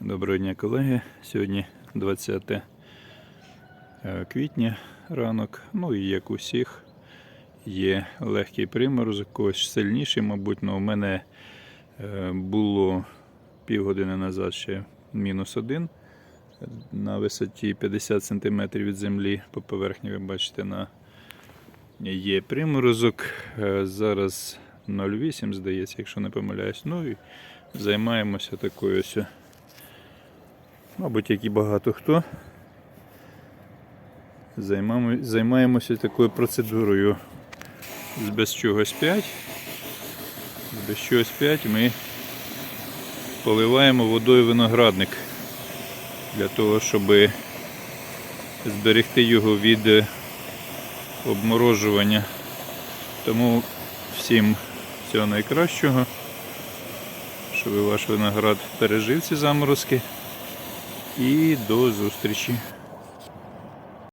Доброго дня, колеги. Сьогодні 20 е, квітня ранок. Ну і як у всіх, є легкий приморозок, когось сильніший, мабуть, але у мене е, було півгодини назад ще мінус один на висоті 50 см від землі. По поверхні ви бачите на є приморозок. Е, Зараз 0,8, здається, якщо не помиляюсь. Ну і займаємося такою ось. Мабуть, як і багато хто. Займаємося такою процедурою без чогось 5. З без чогось 5 ми поливаємо водою виноградник для того, щоб зберегти його від е, обморожування. Тому всім всього найкращого, щоб ваш виноград пережив ці заморозки. І до зустрічі.